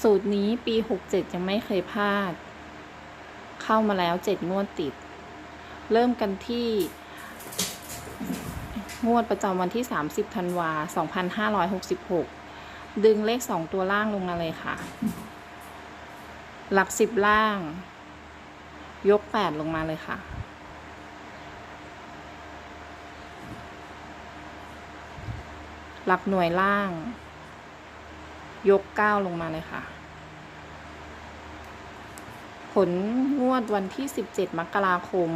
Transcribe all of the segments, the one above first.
สูตรนี้ปี 67 ยังไม่เคยพลาด เข้ามาแล้ว 7 งวดติด เริ่มกันที่ งวดประจำวันที่ 30 ธันวา 2566 ดึงเลข 2 ตัวล่างลงมาเลยค่ะ หลัก 10 ล่าง ยก 8 ลงมาเลยค่ะ หลักหน่วยล่าง ยก9ลงมาเลยค่ะ ผลงวดวันที่17มกราคม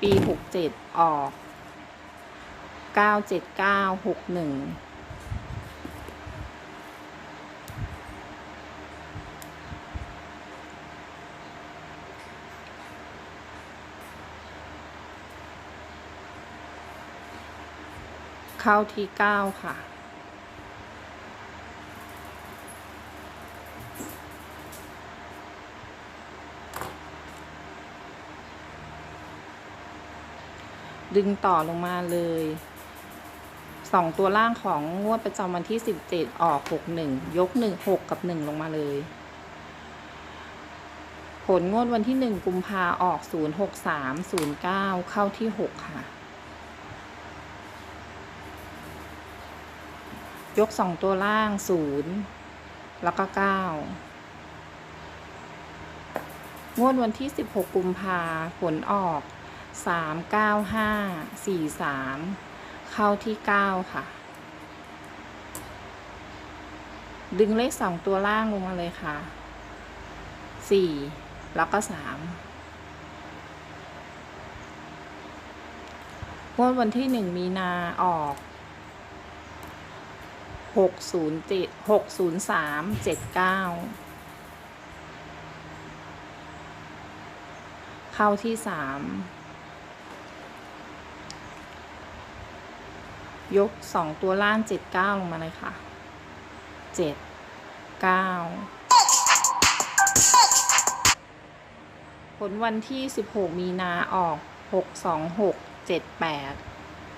ปี67ออก97961เข้าที่9ค่ะ ดึงต่อลงมาเลยสองตัวล่างของงวดประจำวันที่17ออก61ยก1 6กับ1ลงมาเลย ผลงวดวันที่1กุมภาออก063 09เข้าที่6ค่ะ ยก2ตัวล่าง0แล้วก็9งวดวันที่16กุมภาผลออก สามเก้าห้าสี่สามเข้าที่เก้าค่ะ ดึงเลขสองตัวล่างลงมาเลยค่ะสี่แล้วก็สามงวดวันที่หนึ่งมีนาออกหกศูนย์เจ็ดหกศูนย์สามเจ็ดเก้าเข้าที่สาม ยกสองตัวล่างเจ็ดเก้าลงมาเลยค่ะเจ็ดเก้าผลวันที่สิบหกมีนาออกหกสองหกเจ็ดแปด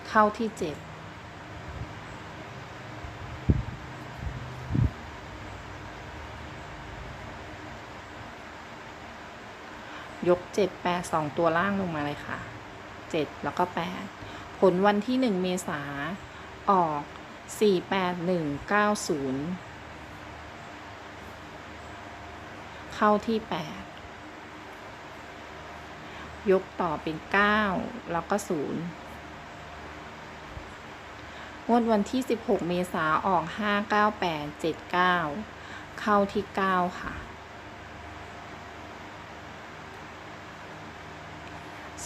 เข้าที่เจ็ดยกเจ็ดแปดสองตัวล่างลงมาเลยค่ะเจ็ดแล้วก็แปด ผลวันที่หนึ่งเมษาออกสี่แปดหนึ่งเก้าศูนย์เข้าที่แปดยกต่อเป็นเก้าแล้วก็ศูนย์งวดวันที่สิบหกเมษาออกห้าเก้าแปดเจ็ดเก้าเข้าที่เก้าค่ะ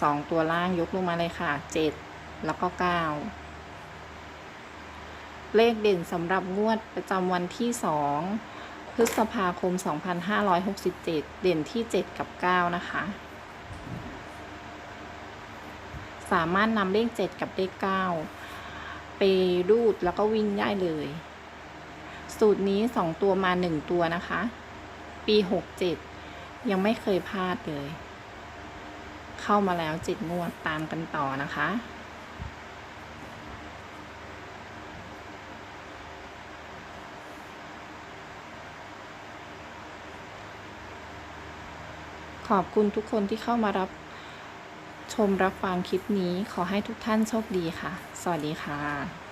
สองตัวล่างยกลงมาเลยค่ะเจ็ด แล้วก็เก้าเลขเด่นสำหรับงวดประจำวันที่สองพฤษภาคม 2567 เด่นที่ 7 กับ 9 นะคะ สามารถนำเลข 7 กับเลข 9 ไปรูดแล้วก็วิ่งได้เลย สูตรนี้ 2 ตัวมา 1 ตัวนะคะ ปี 67 ยังไม่เคยพลาดเลยเข้ามาแล้ว7งวดตามกันต่อนะคะ ขอบคุณทุกคนที่เข้ามารับชมรับฟังคลิปนี้ ขอให้ทุกท่านโชคดีค่ะ สวัสดีค่ะ